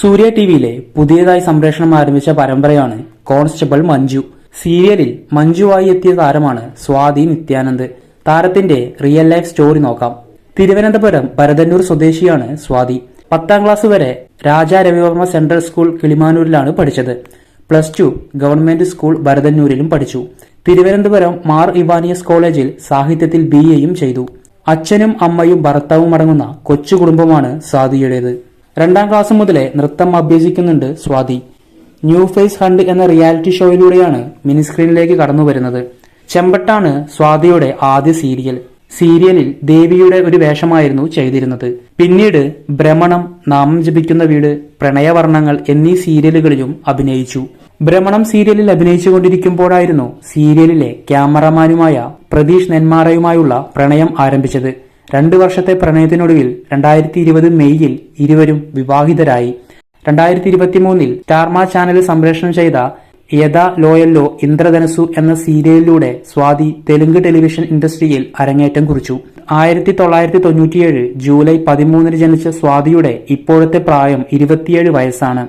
സൂര്യ ടിവിയിലെ പുതിയതായി സംപ്രേഷണം ആരംഭിച്ച പരമ്പരയാണ് കോൺസ്റ്റബിൾ മഞ്ജു. സീരിയലിൽ മഞ്ജുവായി എത്തിയ താരമാണ് സ്വാതി നിത്യാനന്ദ്. താരത്തിന്റെ റിയൽ ലൈഫ് സ്റ്റോറി നോക്കാം. തിരുവനന്തപുരം ഭരതന്നൂർ സ്വദേശിയാണ് സ്വാതി. പത്താം ക്ലാസ് വരെ രാജാ രവിവർമ്മ സെൻട്രൽ സ്കൂൾ കിളിമാനൂരിലാണ് പഠിച്ചത്. പ്ലസ് ടു ഗവൺമെന്റ് സ്കൂൾ ഭരതന്നൂരിലും പഠിച്ചു. തിരുവനന്തപുരം മാർ ഇവാനിയസ് കോളേജിൽ സാഹിത്യത്തിൽ ബി എയും ചെയ്തു. അച്ഛനും അമ്മയും ഭർത്താവും അടങ്ങുന്ന കൊച്ചു കുടുംബമാണ് സ്വാതിയുടേത്. രണ്ടാം ക്ലാസ് മുതലേ നൃത്തം അഭ്യസിക്കുന്നുണ്ട് സ്വാതി. ന്യൂ ഫേസ് ഹണ്ട് എന്ന റിയാലിറ്റി ഷോയിലൂടെയാണ് മിനി സ്ക്രീനിലേക്ക് കടന്നു വരുന്നത്. ചെമ്പട്ടാണ് സ്വാതിയുടെ ആദ്യ സീരിയൽ. സീരിയലിൽ ദേവിയുടെ ഒരു വേഷമായിരുന്നു ചെയ്തിരുന്നത്. പിന്നീട് ഭ്രമണം നാമം ജപിക്കുന്ന വീട് പ്രണയവർണങ്ങൾ എന്നീ സീരിയലുകളിലും അഭിനയിച്ചു. ഭ്രമണം സീരിയലിൽ അഭിനയിച്ചുകൊണ്ടിരിക്കുമ്പോഴായിരുന്നു സീരിയലിലെ ക്യാമറമാനുമായ പ്രതീഷ് നെന്മാറയുമായുള്ള പ്രണയം ആരംഭിച്ചത്. രണ്ടു വർഷത്തെ പ്രണയത്തിനൊടുവിൽ രണ്ടായിരത്തി ഇരുപത് മെയ്യിൽ ഇരുവരും വിവാഹിതരായി. രണ്ടായിരത്തി ഇരുപത്തിമൂന്നിൽ സ്റ്റാർമ ചാനലിൽ സംപ്രേഷണം ചെയ്ത യഥ ലോയല്ലോ ഇന്ദ്രധനസു എന്ന സീരിയലിലൂടെ സ്വാതി തെലുങ്ക് ടെലിവിഷൻ ഇൻഡസ്ട്രിയിൽ അരങ്ങേറ്റം കുറിച്ചു. ആയിരത്തി തൊള്ളായിരത്തി തൊണ്ണൂറ്റിയേഴ് ജൂലൈ പതിമൂന്നിന് ജനിച്ച സ്വാതിയുടെ ഇപ്പോഴത്തെ പ്രായം ഇരുപത്തിയേഴ് വയസ്സാണ്.